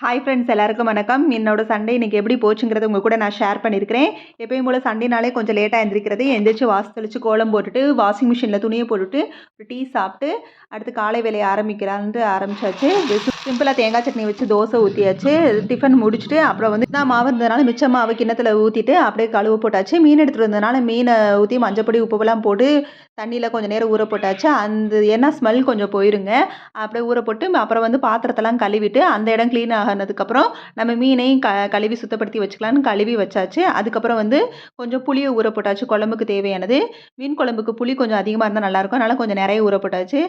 Hi friends எல்லாருக்கும் வணக்கம். என்னோட சண்டே இன்னைக்கு எப்படி போச்சுங்கிறது உங்கள் கூட நான் ஷேர் பண்ணியிருக்கிறேன் எப்பயும் போல் சண்டேனாலே கொஞ்சம் லேட்டாக எழுந்திரிக்கிறது எந்திரிச்சு வாசல் தெளித்து கோலம் போட்டுட்டு வாஷிங் மிஷினில் துணியை போட்டுட்டு ஒரு டீ சாப்பிட்டு அடுத்து காலை வேலையை ஆரம்பிக்கிறான்ட்டு ஆரம்பிச்சாச்சு. சிம்பிளாக தேங்காய் சட்னி வச்சு தோசை ஊற்றியாச்சு டிஃபன் முடிச்சுட்டு அப்புறம் வந்து நான் மாவு இருந்ததுனால மிச்ச மாவு கிண்ணத்தில் ஊற்றிட்டு அப்படியே கழுவு போட்டாச்சு. மீன் எடுத்துகிட்டு வந்ததுனால மீனை ஊற்றி மஞ்சப்பொடி உப்புலாம் போட்டு தண்ணியில் கொஞ்சம் நேரம் ஊற போட்டாச்சு. அந்த என்ன ஸ்மெல் கொஞ்சம் போயிருங்க. அப்படியே ஊற போட்டு அப்புறம் வந்து பாத்திரத்தெல்லாம் கழுவிட்டு அந்த இடம் க்ளீன் ஆனதுக்கப்புறம் நம்ம மீனையும் க கழுவி சுத்தப்படுத்தி வச்சுக்கலான்னு கழுவி வச்சாச்சு. அதுக்கப்புறம் வந்து கொஞ்சம் புளியை ஊற போட்டாச்சு. குழம்புக்கு தேவையானது. மீன் குழம்புக்கு புளி கொஞ்சம் அதிகமாக இருந்தால் நல்லாயிருக்கும். அதனால் கொஞ்சம் நிறைய ஊற போட்டாச்சு.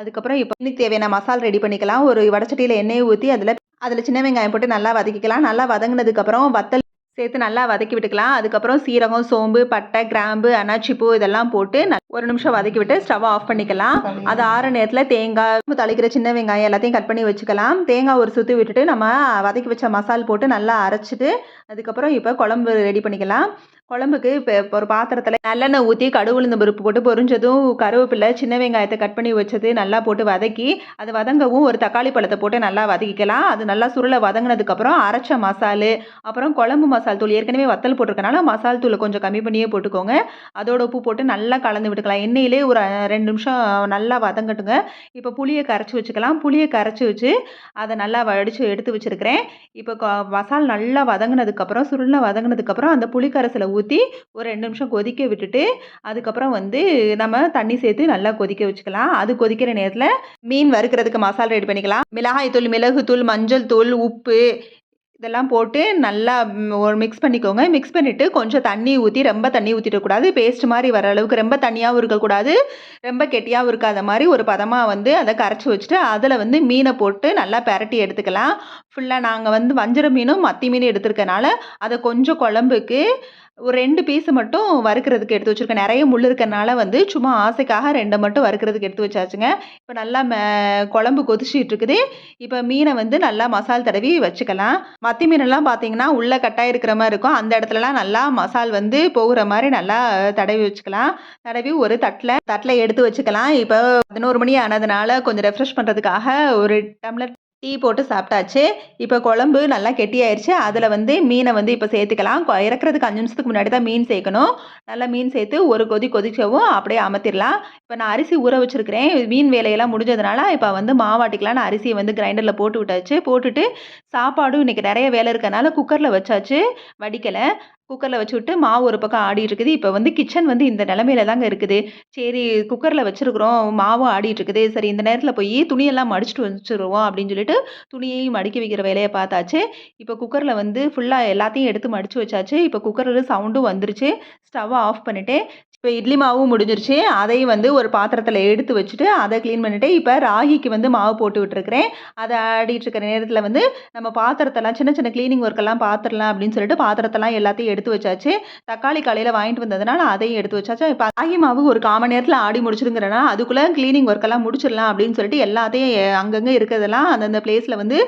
அதுக்கப்புறம் இப்போ இன்னைக்கு தேவையான மசாலா ரெடி பண்ணிக்கலாம். ஒரு வடச்சட்டியில் எண்ணெயை ஊற்றி அதில் அதில் சின்ன வெங்காயம் போட்டு நல்லா வதக்கிக்கலாம். நல்லா வதங்கினதுக்கப்புறம் வத்தல் சேர்த்து நல்லா வதக்கி விட்டுக்கலாம். அதுக்கப்புறம் சீரகம் சோம்பு பட்டை கிராம்பு அன்னாச்சிப்பூ இதெல்லாம் போட்டு ஒரு நிமிஷம் வதக்கி விட்டு ஸ்டவ்வை ஆஃப் பண்ணிக்கலாம். அது ஆற நேரத்தில் தேங்காய் தலைக்கிற சின்ன வெங்காயம் எல்லாத்தையும் கட் பண்ணி வச்சுக்கலாம். தேங்காய் ஒரு சுற்றி விட்டுட்டு நம்ம வதக்கி வச்ச மசால் போட்டு நல்லா அரைச்சிட்டு அதுக்கப்புறம் இப்போ குழம்பு ரெடி பண்ணிக்கலாம். குழம்புக்கு இப்போ ஒரு பாத்திரத்தில் நல்லெண்ணெய் ஊற்றி கடுகு உளுந்து பருப்பு போட்டு பொரிஞ்சதும் கருவேப்பிலை சின்ன வெங்காயத்தை கட் பண்ணி வச்சது நல்லா போட்டு வதக்கி அது வதங்கவும் ஒரு தக்காளி பழத்தை போட்டு நல்லா வதக்கிக்கலாம். அது நல்லா சுருளை வதங்கினதுக்கப்புறம் அரைச்ச மசாலு அப்புறம் குழம்பு மசால் தூள் ஏற்கனவே வத்தல் போட்டிருக்கனால மசால் தூளை கொஞ்சம் கம்மி பண்ணியே போட்டுக்கோங்க. அதோட உப்பு போட்டு நல்லா கலந்து விட்டுக்கலாம். எண்ணெயிலே ஒரு ரெண்டு நிமிஷம் நல்லா வதங்கட்டுங்க. இப்போ புளியை கரைச்சி வச்சுக்கலாம். புளியை கரைச்சி வச்சு அதை நல்லா வடித்து எடுத்து வச்சுருக்கிறேன். இப்போ மசால் நல்லா வதங்கினதுக்கப்புறம் சுருளை வதங்கினதுக்கப்புறம் அந்த புளி ஊற்றி ஒரு ரெண்டு நிமிஷம் கொதிக்க விட்டுட்டு அதுக்கப்புறம் வந்து நம்ம தண்ணி சேர்த்து நல்லா கொதிக்க வச்சுக்கலாம். அது கொதிக்கிற நேரத்தில் மீன் வறுக்கிறதுக்கு மசாலா ரெடி பண்ணிக்கலாம். மிளகாய் தூள் மிளகுத்தூள் மஞ்சள் தூள் உப்பு இதெல்லாம் போட்டு நல்லா ஒரு மிக்ஸ் பண்ணிக்கோங்க. மிக்ஸ் பண்ணிவிட்டு கொஞ்சம் தண்ணி ஊற்றி ரொம்ப தண்ணி ஊற்றிடக்கூடாது பேஸ்ட் மாதிரி வர அளவுக்கு ரொம்ப தண்ணியாகவும் இருக்கக்கூடாது ரொம்ப கெட்டியாகவும் இருக்காத மாதிரி ஒரு பதமாக வந்து அதை கரைச்சி வச்சுட்டு அதில் வந்து மீனை போட்டு நல்லா பெரட்டி எடுத்துக்கலாம். ஃபுல்லாக நாங்கள் வந்து வஞ்சர மீனும் மத்தி மீனும் எடுத்துருக்கனால அதை கொஞ்சம் குழம்புக்கு ஒரு ரெண்டு பீஸ் மட்டும் வறுக்கிறதுக்கு எடுத்து வச்சுருக்கேன். நிறைய முள் இருக்கறனால வந்து சும்மா ஆசைக்காக ரெண்டை மட்டும் வறுக்கிறதுக்கு எடுத்து வச்சாச்சுங்க. இப்போ நல்லா குழம்பு கொதிச்சிட்டு இருக்குது. இப்போ மீனை வந்து நல்லா மசால் தடவி வச்சுக்கலாம். மத்தி மீனெல்லாம் பார்த்தீங்கன்னா உள்ளே கட்டாய் இருக்கிற மாதிரி இருக்கும். அந்த இடத்துலலாம் நல்லா மசால் வந்து போகிற மாதிரி நல்லா தடவி வச்சுக்கலாம். தடவி ஒரு தட்டில் தட்டில் எடுத்து வச்சுக்கலாம். இப்போ பதினோரு மணி ஆனதுனால கொஞ்சம் ரெஃப்ரெஷ் பண்ணுறதுக்காக ஒரு டம்ளர் டீ போட்டு சாப்பிட்டாச்சு. இப்போ குழம்பு நல்லா கெட்டியாயிருச்சு. அதில் வந்து மீனை வந்து இப்போ சேர்த்துக்கலாம். இறக்குறதுக்கு அஞ்சு நிமிஷத்துக்கு முன்னாடி தான் மீன் சேர்க்கணும். நல்லா மீன் சேர்த்து ஒரு கொதி கொதிக்கவும் அப்படியே அமர்த்திடலாம். இப்போ நான் அரிசி ஊற வச்சுருக்கிறேன். மீன் வேலையெல்லாம் முடிஞ்சதுனால இப்போ வந்து மாவாட்டிக்கலாம்னு அரிசியை வந்து கிரைண்டரில் போட்டு விட்டாச்சு. போட்டுட்டு சாப்பாடும் இன்றைக்கி நிறைய வேலை இருக்கறனால குக்கரில் வச்சாச்சு. வடிக்கலை. குக்கரில் வச்சு விட்டு மாவு ஒரு பக்கம் ஆடிட்டு இருக்குது. இப்போ வந்து கிச்சன் வந்து இந்த நிலமையில தாங்க இருக்குது. சரி குக்கரில் வச்சுருக்குறோம் மாவும் ஆடிட்டு இருக்குது. சரி இந்த நேரத்தில் போய் துணியெல்லாம் மடிச்சிட்டு வச்சுருவோம் அப்படின்னு சொல்லிட்டு துணியையும் மடிக்க வைக்கிற வேலையை பார்த்தாச்சு. இப்போ குக்கரில் வந்து ஃபுல்லாக எல்லாத்தையும் எடுத்து மடித்து வச்சாச்சு. இப்போ குக்கரில் சவுண்டும் வந்துருச்சு. ஸ்டவ்வை ஆஃப் பண்ணிவிட்டு இப்போ இட்லி மாவும் முடிஞ்சிருச்சு. அதையும் வந்து ஒரு பாத்திரத்தில் எடுத்து வச்சுட்டு அதை க்ளீன் பண்ணிவிட்டு இப்போ ராகிக்கு வந்து மாவு போட்டு விட்டுருக்கிறேன். அதை ஆடிட்டு இருக்கிற நேரத்தில் வந்து நம்ம பாத்திரத்தெல்லாம் சின்ன சின்ன க்ளீனிங் ஒர்க்கெல்லாம் பார்த்துடலாம் அப்படின்னு சொல்லிட்டு பாத்திரத்தெல்லாம் எல்லாத்தையும் எடுத்து வச்சாச்சு. தக்காளி காலையில் வாங்கிட்டு வந்ததுனால அதையும் எடுத்து வச்சாச்சு. இப்போ ராகி மாவு ஒரு காமன் நேரத்தில் ஆடி முடிச்சிருங்கிறனா அதுக்குள்ளே க்ளீனிங் ஒர்க்கெல்லாம் முடிச்சிடலாம் அப்படின்னு சொல்லிட்டு எல்லாத்தையும் அங்கங்கே இருக்கிறதெல்லாம் அந்தந்த பிளேஸில் வந்து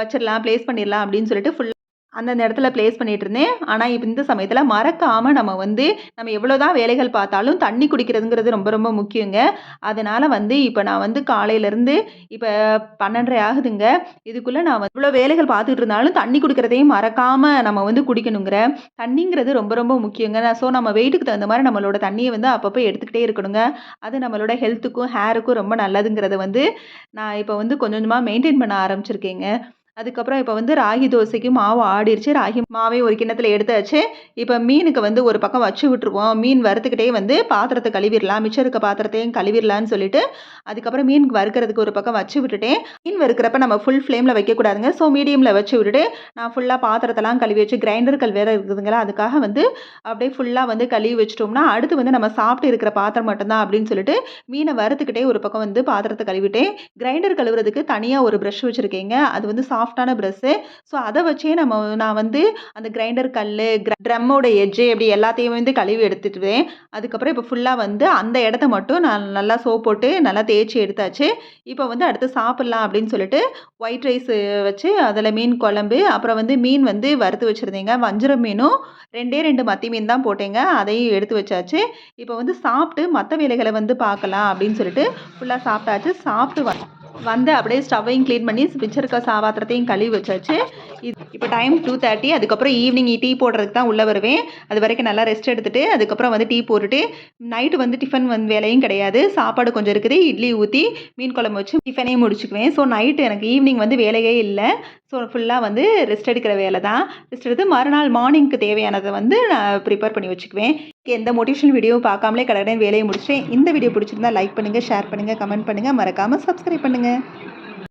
வச்சிடலாம் ப்ளேஸ் பண்ணிடலாம் அப்படின்னு சொல்லிட்டு ஃபுல் அந்தந்த இடத்துல ப்ளேஸ் பண்ணிட்டு இருந்தேன் ஆனால் இப்போ இந்த சமயத்தில் மறக்காமல் நம்ம வந்து நம்ம எவ்வளோதான் வேலைகள் பார்த்தாலும் தண்ணி குடிக்கிறதுங்கிறது ரொம்ப ரொம்ப முக்கியங்க. அதனால் வந்து இப்போ நான் வந்து காலையிலேருந்து இப்போ பன்னெண்டரை ஆகுதுங்க. இதுக்குள்ளே நான் வந்து இவ்வளோ வேலைகள் பார்த்துட்டு இருந்தாலும் தண்ணி குடிக்கிறதையும் மறக்காமல் நம்ம வந்து குடிக்கணுங்கிற தண்ணிங்கிறது ரொம்ப ரொம்ப முக்கியங்க. ஸோ நம்ம வெயிட்டுக்கு தகுந்த மாதிரி நம்மளோட தண்ணியை வந்து அப்பப்போ எடுத்துக்கிட்டே இருக்கணுங்க. அது நம்மளோட ஹெல்த்துக்கும் ஹேருக்கும் ரொம்ப நல்லதுங்கிறத வந்து நான் இப்போ வந்து கொஞ்சம் கொஞ்சமாக மெயின்டைன் பண்ண ஆரம்பிச்சிருக்கேங்க. அதுக்கப்புறம் இப்போ வந்து ராகி தோசைக்கு மாவு ஆடிருச்சு. ராகி மாவையும் ஒரு கிண்ணத்தில் எடுத்தாச்சு. இப்போ மீனுக்கு வந்து ஒரு பக்கம் வச்சு விட்ருவோம் மீன் வறுத்துக்கிட்டே வந்து பாத்திரத்தை கழுவிடலாம். மிச்சம் இருக்க பாத்திரத்தையும் கழுவிடலான்னு சொல்லிட்டு அதுக்கப்புறம் மீன் வறுக்கிறதுக்கு ஒரு பக்கம் வச்சு விட்டுட்டேன். மீன் வறுக்கிறப்ப நம்ம ஃபுல் ஃப்ளேமில் வைக்கக்கூடாதுங்க. ஸோ மீடியமில் வச்சு விட்டுட்டு நான் ஃபுல்லாக பாத்திரத்தெல்லாம் கழுவி வச்சு கிரைண்டர்கள் வேறு இருக்குதுங்களா? அதுக்காக வந்து அப்படியே ஃபுல்லாக வந்து கழுவி வச்சிட்டோம்னா அடுத்து வந்து நம்ம சாப்பிட்டு இருக்கிற பாத்திரம் மட்டும்தான் அப்படின்னு சொல்லிட்டு மீனை வறுத்துக்கிட்டே ஒரு பக்கம் வந்து பாத்திரத்தை கழுவிட்டேன். கிரைண்டர் கழுவுறதுக்கு தனியாக ஒரு ப்ரஷ் வச்சுருக்கேங்க. அது வந்து சாஃப்டான ப்ரஷ்ஷு ஸோ அதை வச்சே நம்ம நான் வந்து அந்த கிரைண்டர் கல் ட்ரம்மோட எஜ்ஜு இப்படி எல்லாத்தையும் வந்து கழுவி எடுத்துட்டுவேன் அதுக்கப்புறம் இப்போ ஃபுல்லாக வந்து அந்த இடத்த மட்டும் நான் நல்லா சோப் போட்டு நல்லா தேய்ச்சி எடுத்தாச்சு. இப்போ வந்து அடுத்து சாப்பிட்லாம் அப்படின்னு சொல்லிட்டு ஒயிட் ரைஸ் வச்சு அதில் மீன் குழம்பு அப்புறம் வந்து மீன் வந்து வறுத்து வச்சுருந்தேங்க. வஞ்சரம் மீனும் ரெண்டே ரெண்டு மத்தி மீன் தான் போட்டேங்க. அதையும் எடுத்து வச்சாச்சு. இப்போ வந்து சாப்பிட்டு மற்ற வேலைகளை வந்து பார்க்கலாம் அப்படின்னு சொல்லிட்டு ஃபுல்லாக சாப்பிட்டாச்சு. சாப்பிட்டு வ வந்து அப்படியே ஸ்டவ்வையும் க்ளீன் பண்ணி மிச்சம் இருக்க சாபாத்திரத்தையும் கழுவி வச்சாச்சு. இது இப்போ டைம் டூ தேர்ட்டி அதுக்கப்புறம் ஈவினிங் டீ போடுறதுக்கு தான் உள்ளே வருவேன். அது வரைக்கும் நல்லா ரெஸ்ட் எடுத்துட்டு அதுக்கப்புறம் வந்து டீ போட்டுட்டு நைட்டு வந்து டிஃபன் வந்து வேலையும் கிடையாது. சாப்பாடு கொஞ்சம் இருக்குது இட்லி ஊற்றி மீன் குழம்பு வச்சு டிஃபனையும் முடிச்சுக்குவேன். ஸோ நைட்டு எனக்கு ஈவினிங் வந்து வேலையே இல்லை. ஸோ ஃபுல்லாக வந்து ரெஸ்ட் எடுக்கிற வேலை தான். ரெஸ்ட் எடுத்து மறுநாள் மார்னிங்க்கு தேவையானதை வந்து நான் ப்ரிப்பேர் பண்ணி வச்சுக்குவேன். எந்த மோட்டிவேஷன் வீடியோவும் பார்க்காமலே கடற்கடன் வேலையை முடிச்சிட்டேன். இந்த வீடியோ பிடிச்சிருந்தா லைக் பண்ணுங்கள் ஷேர் பண்ணுங்கள் கமெண்ட் பண்ணுங்கள் மறக்காமல் சப்ஸ்கிரைப் பண்ணுங்கள்